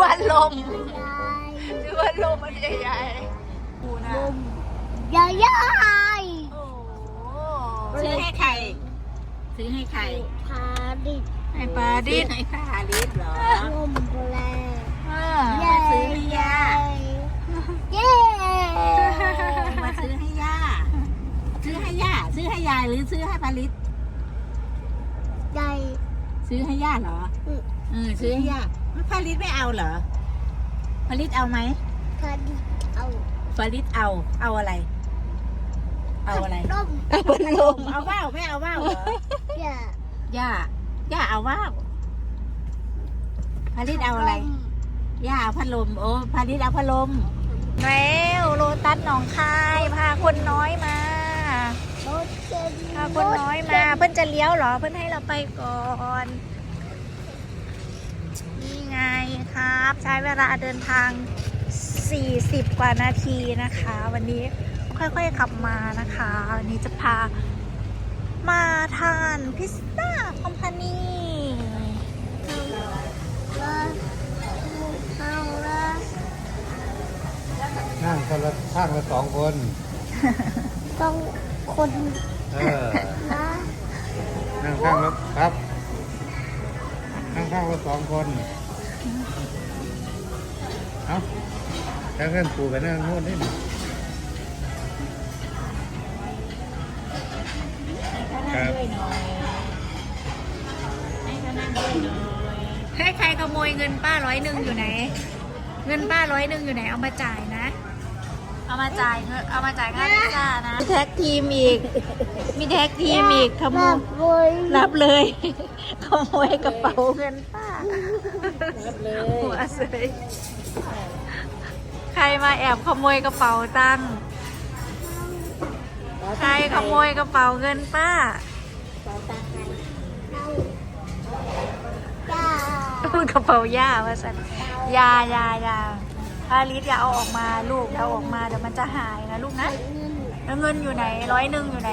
วันลมยายชื่อวันลมมันใหญ่ๆกูนะลมยายยายโอ้โหซื้อให้ใครซื้อให้ใครพาดิให้ปลาดิซื้อให้พาลิสเหรอลมแรงอ่าเย้ซื้อให้ย่าเย้มาซื้อให้ย่าซื้อให้ย่าซื้อให้ยายหรือซื้อให้พาลิสยายซื้อให้ย่าเหรออืมเออซื้อให้ย่า พาลิสไม่เอาเหรอพาลิสเอาไหมพาดิเอาพาลิสเอา เอาอะไร เอาอะไรลมเอาวันลมเอาว่าวไม่เอาว่าวเหรอเย้ย่า ย่าเอาว่าวพาลิสเอาอะไร ย่าเอาพัดลม โอ้พาลิสเอาพัดลม แล้วโลตัสหนองคายพาคนน้อยมา รถเข็นพาคนน้อยมา เพิ่นจะเลี้ยวเหรอ เพิ่นให้เราไปก่อนนี่ ครับ ใช้เวลาเดินทาง 40 กว่านาทีนะคะ วันนี้ค่อยๆขับมานะคะวันนี้จะพามาทานพิซซ่าคอมพานีว่าเอาละนั่งคนละข้างละสองคน ต้องคนเออนะนั่งข้างละครับ นั่งข้างละสองคน เอาถ้าเพื่อนปูไปนั่งโน่นนี่ครับให้ใครขโมยเงินป้าร้อยหนึ่งอยู่ไหน เงินป้าร้อยหนึ่งอยู่ไหนเอามาจ่ายนะ เอามาจ่ายเงินเอามาจ่ายค่าพิซซ่านะมีแท็กทีมอีก มีแท็กทีมอีกขโมแบยบโวยรับเลยขโมยกระเป๋าเงินป้ารับเลยหัวเสยใครมาแอบขโมยกระเป๋าตังค์ใครขโมยกระเป๋าเงินป้าจ้ากระเป๋าย่าว่าสันยายายา พาลิสอย่าเอาออกมาลูกอย่าเอาออกมาเดี๋ยวมันจะหายนะลูกนะแล้วเงินอยู่ไหนร้อยหนึ่งอยู่ไหน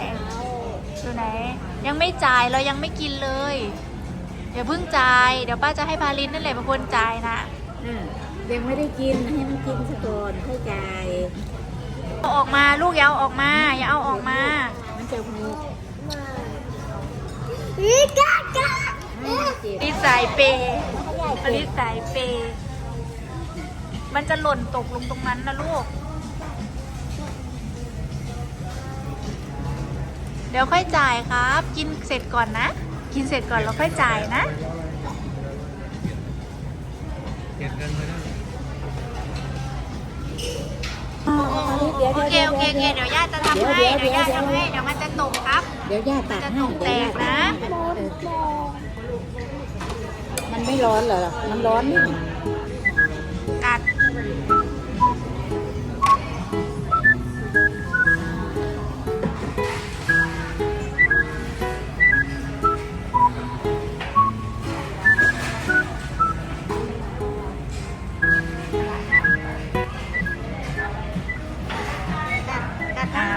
อยู่ไหน ยังไม่จ่ายเรายังไม่กินเลยอย่าเพิ่งจ่ายเดี๋ยวป้าจะให้พาลิสนั่นแหละเป็นคนจ่ายนะเออยังไม่ได้กินให้มันกินซะก่อนค่อยจ่ายเอาออกมาลูกอย่าเอาออกมา อย่าเอาออกมามันจะหูอีกากาเจ็บลิสสายเปย์พาลิสสายเปย์ มันจะหล่นตกลงตรงนั้นนะลูก เดี๋ยวค่อยจ่ายครับ กินเสร็จก่อนนะ กินเสร็จก่อนแล้วค่อยจ่ายนะเก็บเงินไว้นะโอเคโอเคโอเคเดี๋ยวย่าจะทำให้ เดี๋ยวย่าทำให้ เดี๋ยวมันจะตกครับ เดี๋ยวย่าตัดจะให้ตกแตกนะเดี๋ยวย่าตัดให้มันไม่ร้อนเหรอ มันร้อนนี่กัดกัด พา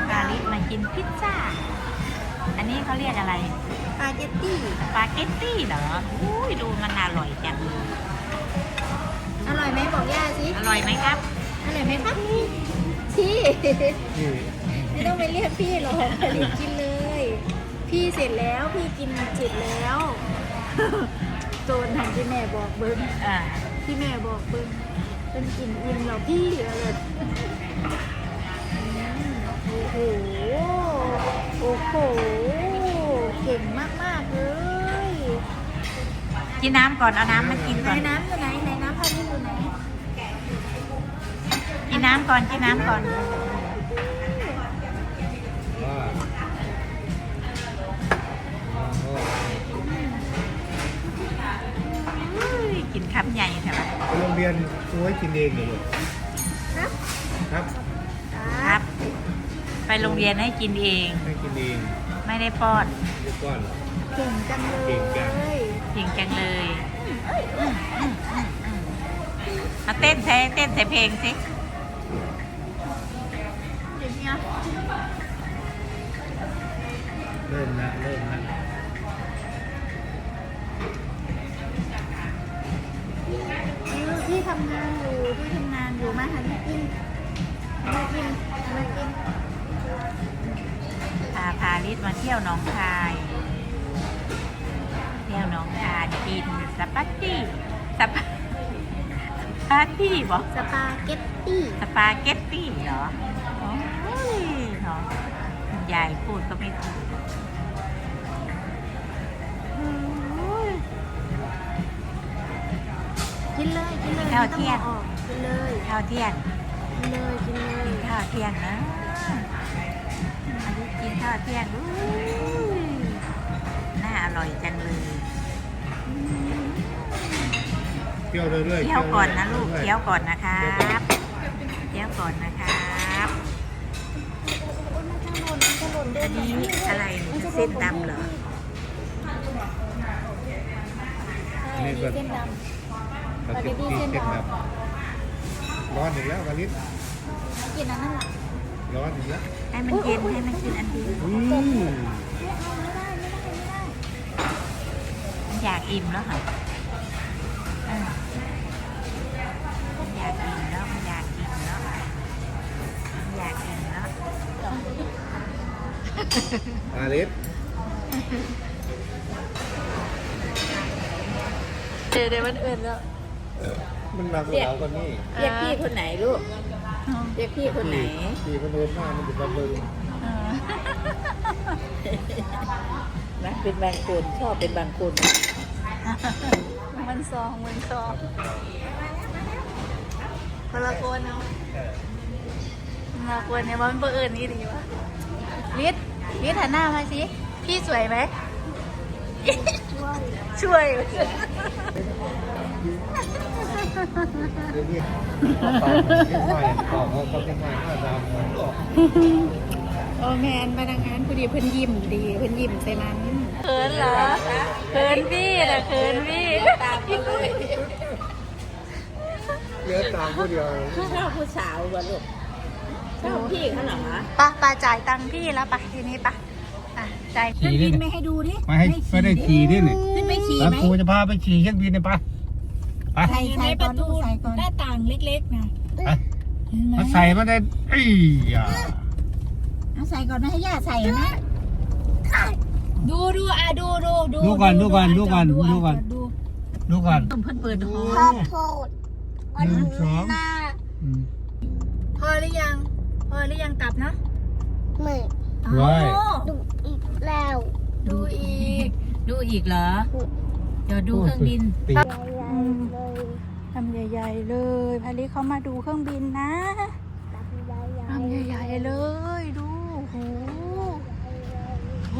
พาลิสมากินพิซซ่า อันนี้เขาเรียกอะไร สปาเกตตี้ สปาเกตตี้เหรอ อุ้ยดูมันอร่อยจัง อร่อยไหมบอกย่าสิ อร่อยไหมครับ อร่อยไหมครับพี่ที่ไม่ต้องไปเรียกพี่หรอกผลิตกินเลย พี่เสร็จแล้วพี่กินเสร็จแล้วโจนทำที่แม่บอกเบิ้งอ่าที่แม่บอกเบิ้งเป็นกินอิ่มเหรอพี่อะไรอืมโอ้โห โอ้โห เก่งมากๆเลย กินน้ำก่อน เอาน้ำมากินไหนก่อนน้ำอยู่ไหนไหนน้ำพันนี่ นน้ำก่อนกินน้ำก่อนว่าโอ้อุ้ยกินคำใหญ่ใช่ไหมไปโรงเรียนครูให้กินเองเหรอลูกครับครับ ครับ ไปโรงเรียนให้กินเอง ให้กินเอง ไม่ได้ป้อนเดี๋ยวก่อนเหรอเก่งจังเลยเก่งจังจริงจังเลยอืมอืมอืมอืมมาเต้นใส่เต้นใส่เพลงสิ อย่างเงี้ยเริ่มละเริ่มละเออพี่ทำอยู่มาหันมากินหันมากินหันมากินพาพาลิศมาเที่ยวหนองคาย เที่ยวหนองคายกินสปาเกตตี้สปาสปาเกตตี้บอกสปาเกตตี้สปาเกตตี้เหรอโอ้ยเนาะคุณยาย พูดก็ไม่ถูกกินเลยกินเลยข้าวเที่ยง ไม่ต้องอาออกกินเลยข้าวเที่ยงกินเลยกินเลยกินข้าวเที่ยงนะอันนี้กินข้าวเที่ยงอุ้ยน่าอร่อยจังเลยเที่ยวเรื่อยๆเคี้ยวก่อนนะลูกรื่อๆเคี้ยวก่อนนะครับเคี้ยวก่อนนะครับ อันนี้อะไรเนี่ยเส้นดำเหรออันนี่ก็เส้นดสเก็ตตี้เส้นดำร้อนอีกแล้ววาลิศำกินอันนั้นแหละร้อนอีกแล้วให้มันเย็นให้มันกินอันเดียวอืมไม่เอาไม่ได้ไม่ได้ไม่ได้ไม่ได้มันอยากอิ่มแล้วเหรอเออมันอยากอิ่มแล้วมันอยากอิ่มแล้วมันอยากอิ่ม แล้ววาลิศเดี๋ยวเดี๋ยวมันเอื่นแล้วมันมากับเราคนนี้เรียกพี่คนไหนลูก เรียกพี่คนไหนขี่มันโดนมากมันจะมาเบิ่งนะเป็นบางคนชอบเป็นบางคนมันซองมันซองคนละคนเนาะคนละคนเนี่ยมันเบอร์อื่นนี่ดีวะลิศ ลิศหันหน้ามาสิ พี่สวยไหม ช่วยเดี๋ยวนี้เอาไปเก็บไว้ออกเอาเขาเก็บไว้หน้าดำมันออกโอแมนพนักงานพอดีเพิ่นยิ้มดีเพิ่นยิ้มใส่มันเขินเหรอเขินพี่นะเขินพี่ตามมาเลยเหลือตามผู้เดียวชอบผู้สาววะลูก ชอบพี่เขาเหรอคะปะปะจ่ายตังค์พี่แล้วปะทีนี้ปะอะจ่ายเครื่องบินไม่ให้ดูดิไม่ให้ไม่ได้ขี่ด้วยนี่ขึ้นไปขี่แล้วไหมครูจะพาไปขี่เครื่องบินเนี่ยไปไปใส่ใส่ก่อนลูกใส่ก่อนหน้าต่างเล็กๆนะไปมาใส่มาได้เอ้ยอย่าเอาใส่ก่อนนะให้ย่าใส่นะ ดูดูอะดูดูดูดูก่อนดูก่อนดูก่อนดูก่อนดูดูก่อนเพิ่นเปิดห้องข้าวโพดหนึ่งสองหน้าอืม พอหรือยัง พอหรือยังกลับนะเหมือนไว้อ๋อดูอีกแล้วดูอีก ดูอีกเหรอ เดี๋ยวดูเครื่องบิน ตีใหญ่ๆเลยทำใหญ่ ๆ เลยพาริเขามาดูเครื่องบินนะตับใหญ่ๆทำใหญ่ๆเลยดูโหโห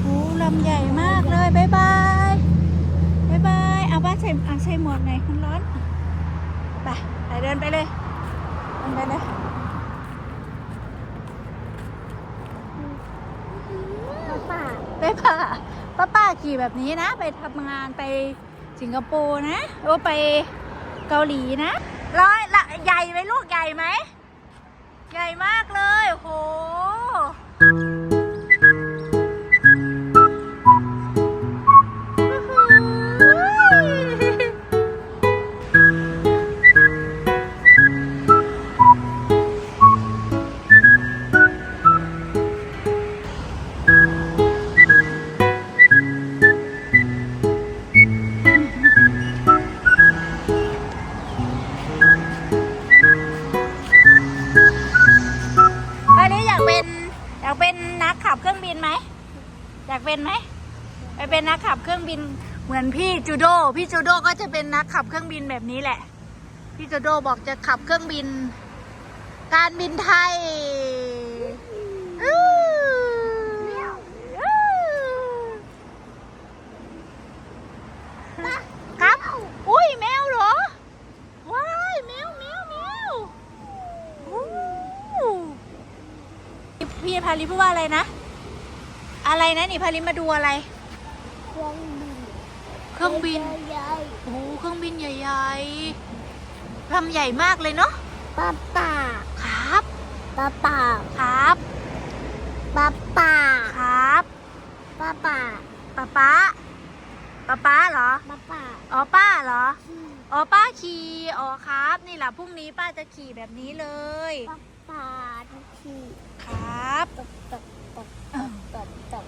โหลำใหญ่มากเลยบายบายบายบายเอาบ้าใส่เอาใส่หมวกหน่อยมันร้อนไปไปเดินไปเลยเดิ นไปเลยป้าไปป้าป้าป้าขี่แบบนี้นะ ไปทำงานไปสิงคโปร์นะโอ้ไปเกาหลีนะร้อยละใหญ่ไหมลูกใหญ่ไหม ใหญ่มากเลยโอ้โห เป็นนักขับเครื่องบินไหมอยากเป็นไหมไปเป็นนักขับเครื่องบินเหมือนพี่จูโดพี่จูโดก็จะเป็นนักขับเครื่องบินแบบนี้แหละ พี่จูโดบอกจะขับเครื่องบิน การบินไทยอู้อู้ครับ อุ้ยแมวเหรอ ว้ายแมวแมวแมวอู้ พี่พาริพูดว่าอะไรนะ อะไรนะนี่พาริมาดูอะไร เครื่องบินเครื่องบินใหญ่โอ้โหเครื่องบินใหญ่ๆลำใหญ่มากเลยเนาะๆป้าป้าครับป้าป้าครับป้าป้าครับป้าป้าป๊าป๊าป๊าป๊าเหรอป้าป้าอ๋อป้าเหรออ๋อป้าขี่อ๋อครับ นี่ล่ะพรุ่งนี้ป้าจะขี่แบบนี้เลยป้าป่าทุกทีครับ ตบตบตบตบตบตบ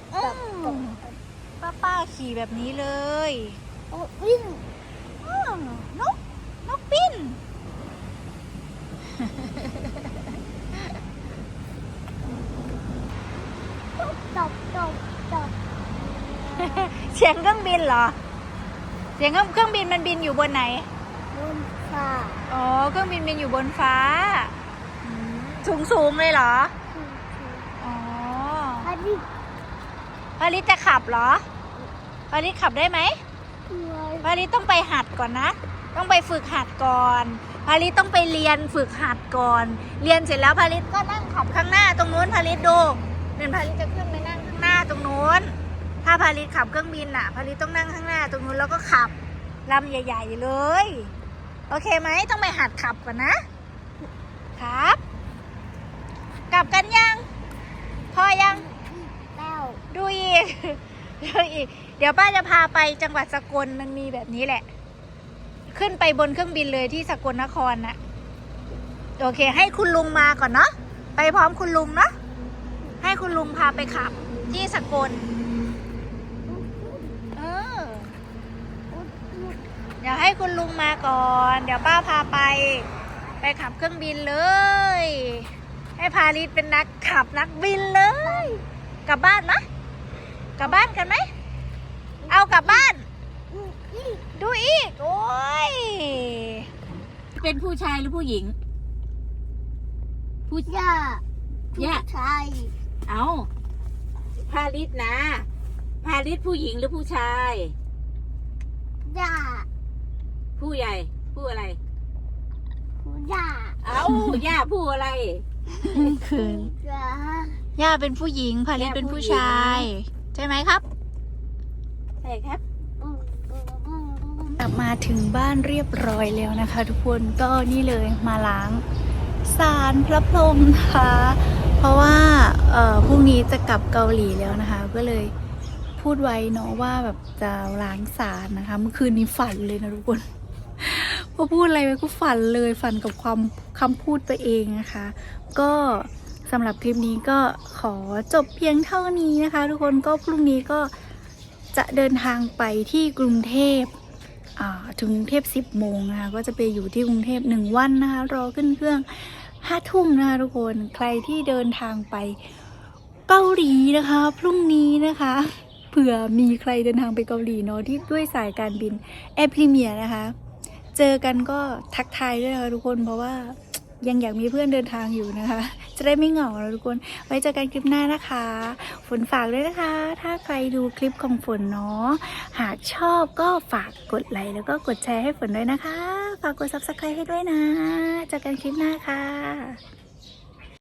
ตบตบป้าป้าขี่แบบนี้เลยโอ้วิ่งอ้าวนกนกปิ้นตบตบตบตบเสียงเครื่องบินเหรอ เสียงเครื่องบินมันบินอยู่บนไหน บนฟ้า อ๋อ เครื่องบินบินอยู่บนฟ้า สูงสูงๆเลยเหรอ อ๋ออันนี้พาริสจะขับเหรอพาริสขับได้ไหมเลยพาริสต้องไปหัดก่อนนะ ต้องไปฝึกหัดก่อนพาริสต้องไปเรียนฝึกหัดก่อน เรียนเสร็จแล้วพาริสก็นั่งขับข้างหน้าตรงนู้นพาริสดูเดี๋ยวพาริสจะขึ้นไปนั่งข้างหน้าตรงนู้น ถ้าพาริสขับเครื่องบินอะพาริสต้องนั่งข้างหน้าตรงนู้นแล้วก็ขับลำใหญ่ ๆ เลย โอเคไหมต้องไปหัดขับก่อนนะ ครับก ลับกันยัง พอยัง แล้วดูอีก ดูอีก เดี๋ยวป้าจะพาไปจังหวัดสกลมันมีแบบนี้แหละ ขึ้นไปบนเครื่องบินเลยที่สกลนครนะโอเค ให้คุณลุงมาก่อนเนาะ ไปพร้อมคุณลุงเนาะ ให้คุณลุงพาไปขับ ที่สกลเออเดี๋ยวให้คุณลุงมาก่อน เดี๋ยวป้าพาไป ไปขับเครื่องบินเลย ให้พาริสเป็นนักขับนักบินเลย กลับบ้านมะกลับบ้านกันไหม เอากลับบ้าน ดูอีก โอ้ย เป็นผู้ชายหรือผู้หญิง ผู้ย่าย่าใช่เอาพาริสนะ พาริสผู้หญิงหรือผู้ชายย่าผู้ใหญ่ ผู้อะไรย่าเอาย่าผู้อะไร คืนย่าย่าเป็นผู้หญิงพาริสย่าเป็นผู้ผู้หญิงชาย ใช่ไหมครับใช่ครับกลับมาถึงบ้านเรียบร้อยแล้วนะคะ ทุกคนก็นี่เลยมาล้างสารพระพรหมนะคะเพราะว่าเอ่อพรุ่งนี้จะกลับเกาหลีแล้วนะคะ ก็เลยพูดไว้เนาะว่าแบบจะล้างสารนะคะ เมื่อคืนนี้ฝันเลยนะทุกคน พอพูดอะไรไปก็ฝันเลยฝันกับความคำพูดตัวเองนะคะ ก็สำหรับคลิปนี้ก็ขอจบเพียงเท่านี้นะคะ ทุกคนก็พรุ่งนี้ก็จะเดินทางไปที่กรุงเทพอ่าถึงกรุงเทพ 10 โมงนะคะก็จะไปอยู่ที่กรุงเทพหนึ่งวันนะคะรอขึ้นเครื่องห้าทุ่มนะคะทุกคนใครที่เดินทางไปเกาหลีนะคะ พรุ่งนี้นะคะเผื่อมีใครเดินทางไปเกาหลีเนาะที่ด้วยสายการบินแอร์พรีเมียนะคะ เจอกันก็ทักทายด้วยนะคะทุกคนเพราะว่ายังอยากมีเพื่อนเดินทางอยู่นะคะ จะได้ไม่เหงาเราทุกคน ไว้เจอกันคลิปหน้านะคะ ฝนฝากด้วยนะคะ ถ้าใครดูคลิปของฝนเนาะ หากชอบก็ฝากกดไลค์แล้วก็กดแชร์ให้ฝนด้วยนะคะ ฝากกด subscribe ให้ด้วยนะ เจอกันคลิปหน้าค่ะ